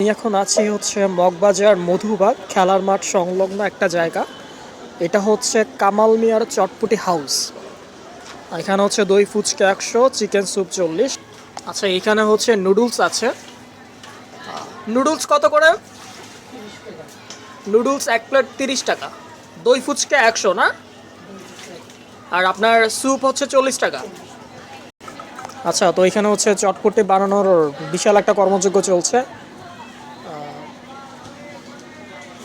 আমি এখন আছি হচ্ছে মগবাজার মধুবাগ খেলার মাঠ সংলগ্ন একটা জায়গা। এটা হচ্ছে কামাল মিয়ার চটপটি হাউস। এখানে হচ্ছে দই ফুচকা একশো, চিকেন স্যুপ চল্লিশ। আচ্ছা এখানে হচ্ছে নুডলস আছে। নুডলস কত করে? নুডলস এক প্লেট তিরিশ টাকা। দই ফুচকা একশো, না? আর আপনার স্যুপ হচ্ছে চল্লিশ টাকা। আচ্ছা তো এখানে হচ্ছে চটপটি বানানোর বিশাল একটা কর্মযজ্ঞ চলছে।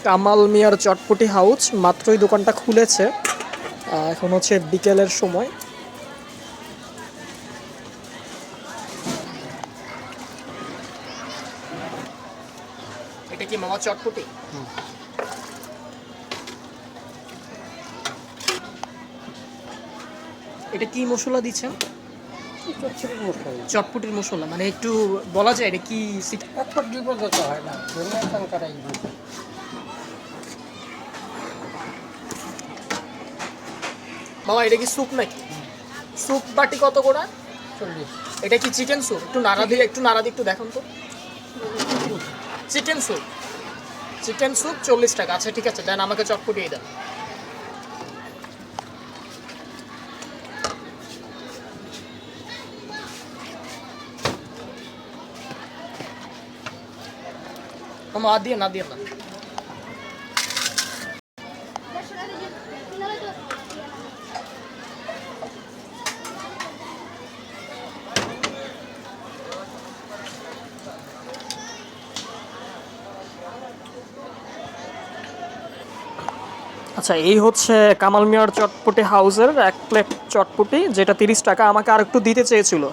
কামাল মিয়ার চটপটি হাউস, মাত্রই দোকানটা খুলেছে। এখন হচ্ছে বিকেলের সময়। এটা কি এটা মশলা দিচ্ছেন? চটপটির মশলা মানে একটু বলা যায় এটা কি হয় না মামা এটা কি স্যুপ নাকি? স্যুপ বাটি কত করে? চল্লিশ। এটা কি চিকেন স্যুপ একটু নাড়া দিয়ে একটু নাড়া দিয়ে একটু দেখুন তো। চিকেন স্যুপ চিকেন স্যুপ চল্লিশ টাকা। আচ্ছা ঠিক আছে দেন আমাকে চটপটিয়ে দেন। মামা আর দিয়ে না দিয়ে না। আচ্ছা এই হচ্ছে কামাল মিয়ার চটপটি হাউসের এক প্লেট চটপটি, যেটা তিরিশ টাকা আমাকে আর একটু দিতে চেয়েছিল।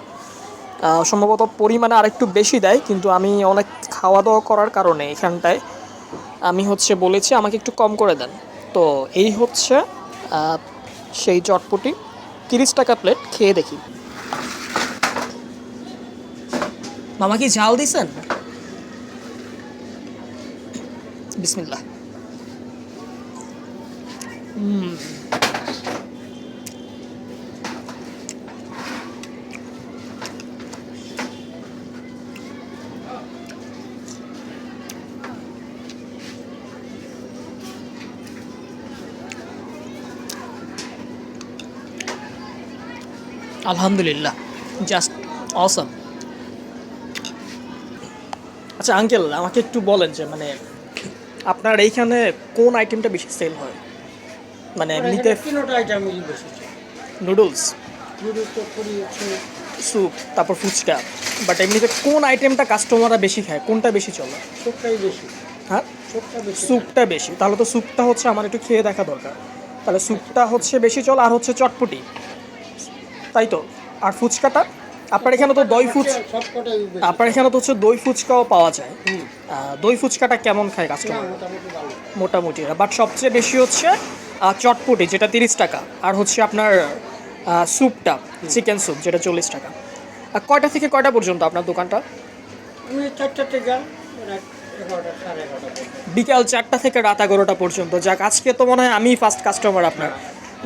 সম্ভবত পরিমাণে আরেকটু বেশি দেয়, কিন্তু আমি অনেক খাওয়া দাওয়া করার কারণে এখানটায় আমি হচ্ছে বলেছি, আমাকে একটু কম করে দেন। তো এই হচ্ছে সেই চটপটি, তিরিশ টাকা প্লেট, খেয়ে দেখি। মামা কি ঝাল দিছেন? বিসমিল্লাহ। আলহামদুলিল্লাহ জাস্ট অসম আচ্ছা আঙ্কেল, আমাকে একটু বলেন যে মানে আপনার এইখানে কোন আইটেমটা বেশি সেল হয়? মানে এমনিতে তিনোটা আইটেম বেশি নুডলস। নুডলস স্যুপ তারপর ফুচকা। বাট এমনিতে কোন আইটেমটা কাস্টমাররা বেশি খায়? কোনটা বেশি চলে? চোখটাই বেশি। হ্যাঁ? স্যুপটা বেশি। তাহলে তো স্যুপটা হচ্ছে আমার একটু খেয়ে দেখা দরকার। তাহলে স্যুপটা হচ্ছে বেশি চলে আর হচ্ছে চটপটি। তাই তো? আর ফুচকাটা? আপনার এখানে তো দই ফুচ আপনার এখানে তো হচ্ছে দই ফুচকাও পাওয়া যায়। দই ফুচকাটা কেমন খায় কাস্টমার মোটামুটি বাট সবচেয়ে বেশি হচ্ছে চটপটি যেটা তিরিশ টাকা। আর হচ্ছে আপনার স্যুপটা চিকেন স্যুপ যেটা চল্লিশ টাকা। আর কয়টা থেকে কয়টা পর্যন্ত আপনার দোকানটা? চারটা থেকে বিকাল চারটা থেকে রাত এগারোটা পর্যন্ত। যাক আজকে তো মনে হয় আমি ফার্স্ট কাস্টমার আপনার।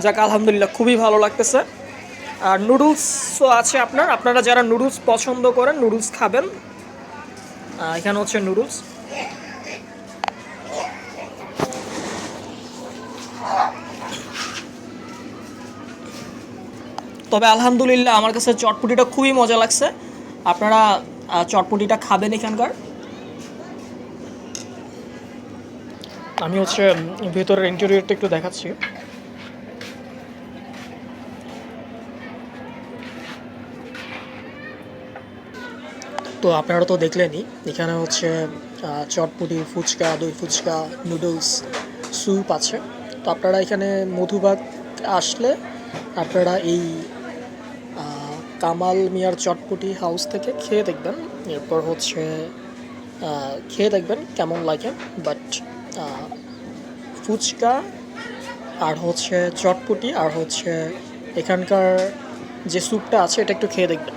যাক আলহামদুলিল্লাহ খুবই ভালো লাগতেছে। আর নুডলসও আছে আপনার। আপনারা যারা নুডলস পছন্দ করেন নুডলস খাবেন। এখানে হচ্ছে নুডলস তবে আলহামদুলিল্লাহ আমার কাছে চটপটিটা খুবই মজা লাগছে। আপনারা চটপটিটা খাবেন এখানকার। আমি হচ্ছে ভেতরের ইন্টেরিয়রটা একটু দেখাচ্ছি। তো আপনারা তো দেখলেনই, এখানে হচ্ছে চটপটি, ফুচকা, দই ফুচকা নুডলস স্যুপ আছে। তো আপনারা এখানে মধুবাগ আসলে আপনারা এই কামাল মিয়ার চটপটি হাউস থেকে খেয়ে দেখবেন। এরপর হচ্ছে খেয়ে দেখবেন কেমন লাগে। বাট ফুচকা আর হচ্ছে চটপটি আর হচ্ছে এখানকার যে স্যুপটা আছে, এটা একটু খেয়ে দেখবেন।